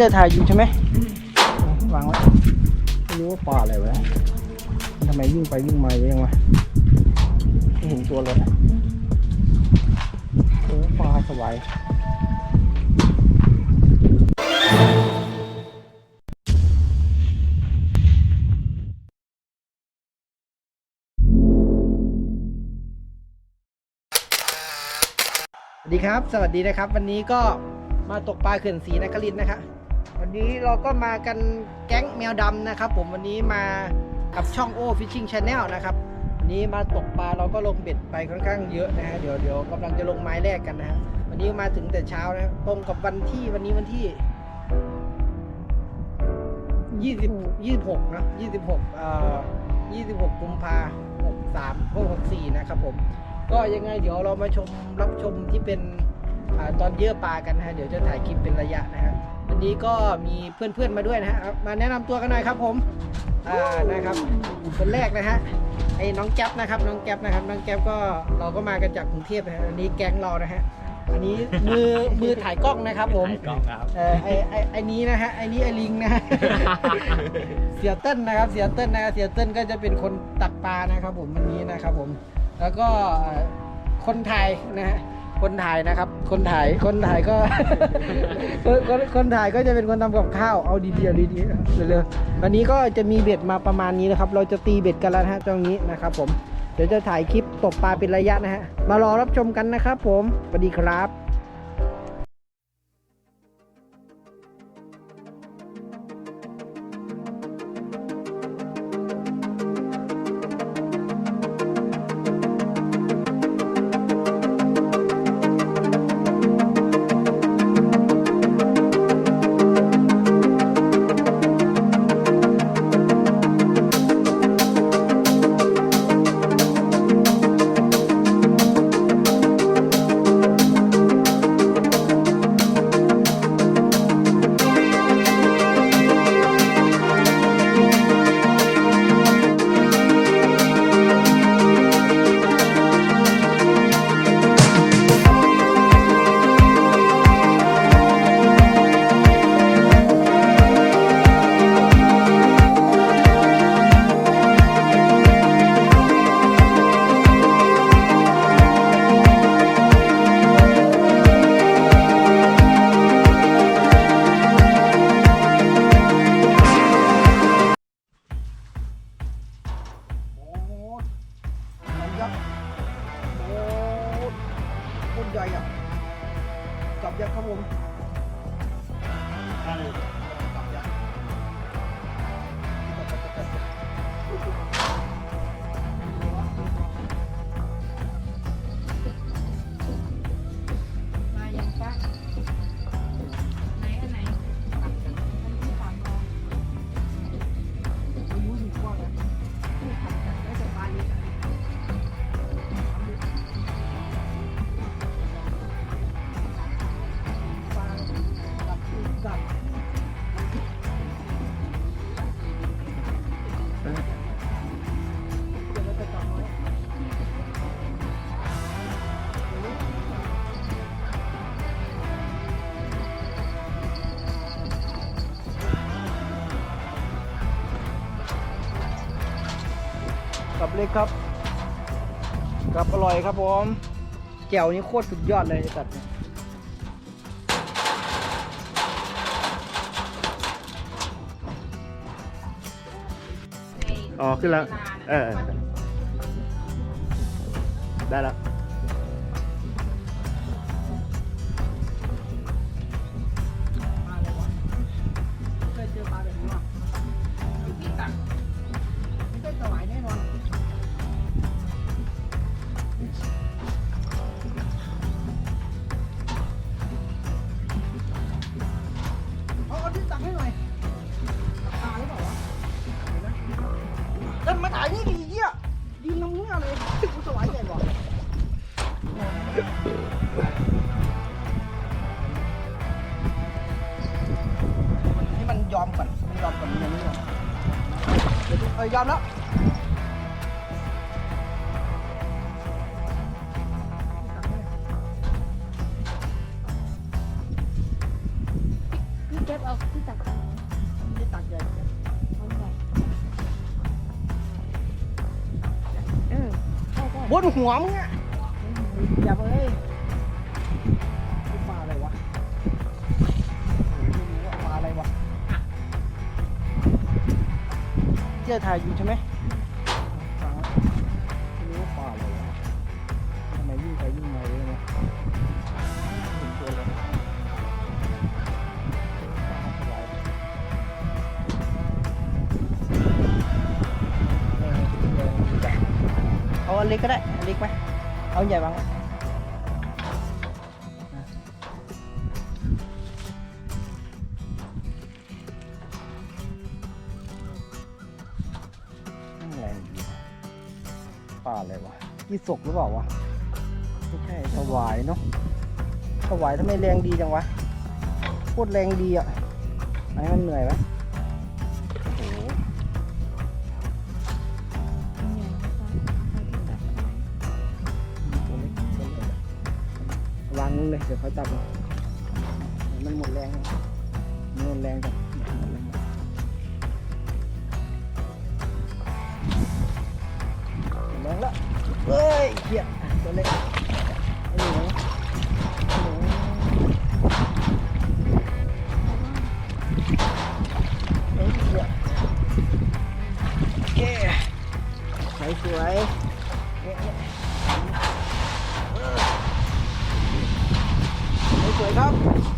เจอถ่ายอยู่ใช่ไหมวางไว้ไม่รู้ว่าปลาอะไรวะทำไมวิ่งไปวิ่งมาเยอะยังวะไม่เห็นตัวเลยโอ้ปลาสวายสวัสดีครับ สวัสดีนะครับ วันนี้ก็มาตกปลาเขื่อนศรีนครินทร์นะครับ วันนี้เราก็มากันแก๊งแมวดำนะครับ ผมวันนี้มากับช่องโอฟิชชิ่งชาแนลนะครับวันนี้มาตกปลาเราก็ลงเบ็ดไปค่อนข้างเยอะนะฮะเดี๋ยวเดี๋ยวกำลังจะลงไม้แรกกันนะฮะวันนี้มาถึงแต่เช้านะตรงกับวันที่วันนี้วันที่ยี่สิบยี่สิบหกนะยี่สิบหกเอ่อยี่สิบหกกุมภาหกสามหกสี่นะครับผม ก็ยังไงเดี๋ยวเรามาชมรับชมที่เป็น ตอนเยื่อปลากันนะฮะเดี๋ยวจะถ่ายคลิปเป็นระยะนะฮะวันนี้ก็มีเพื่อนๆมาด้วยนะฮะเอามาแนะนำตัวกันหน่อยครับผมอ่านะครับคนแรกนะฮะไอ้น้องแก๊ปนะครับน้องแก๊ปนะครับน้องแก๊ปก็เราก็มากันจากกรุงเทพนะฮะอันนี้แก๊งเรานะฮะอันนี้มือมือถ่ายกล้องนะครับผมกล้องครับเออไอไอไอนี้นะฮะไอนี้ไอลิงนะฮะเสียเติ้ลนะครับเสียเติ้ลนะครับเสียเติ้ลก็จะเป็นคนตัดปลานะครับผมวันนี้นะครับผมแล้วก็เอ่อคนถ่ายนะฮะ คนถ่ายนะครับ คนถ่ายคนถ่ายก็ คนคนคนถ่ายก็จะเป็นคนทำกับข้าวเอาดีๆเอาดีๆเร็วๆวันนี้ก็จะมีเบ็ดมาประมาณนี้นะครับ เราจะตีเบ็ดกันแล้วนะฮะตรงนี้นะครับ ผมเดี๋ยวจะถ่ายคลิปตกปลาเป็นระยะนะฮะมารอรับชมกันนะครับ ผมสวัสดีครับ จั เล็กครับกับอร่อยครับผมแจ่วนี่โคตรสุดยอดเลยไอ้สัตว์เนี่ยในอ๋อขึ้นแล้วเวลาน่ะเออเออได้แล้ว hơi gom lắm. Chép ông, cứ tặng Cứ tặng rồi. Bốn hỏm á Dạ ơi เจ้าถ่ายอยู่ใช่ไหมฟังแล้วไม่รู้ว่าปลาอะไรวะทำไมวิ่งไปวิ่งมาเลยเนี่ยเห็นตัวเลยปลาอะไรเออเดินดูจักเอาอันเล็กก็ได้อันเล็กไหมเอาใหญ่บ้าง ปลาอะไรวะยี่สกหรือเปล่าวะไม่ใช่ถวายเนาะถวายทำไมแรงดีจังวะโคตรแรงดีอะไหนมันเหนื่อยไหมโอ้โหวเล็กตัวเล็กวางเลยเดี๋ยวเขาจับมันหมดแรงหมดแรงจังหมดแรง หมดแรงแล้วเฮ้ยเหี้ยตัวเล็กหนูหนูเฮ้ยเหี้ยโอเคสวยสวยเนี่ยเนี่ยสวยครับ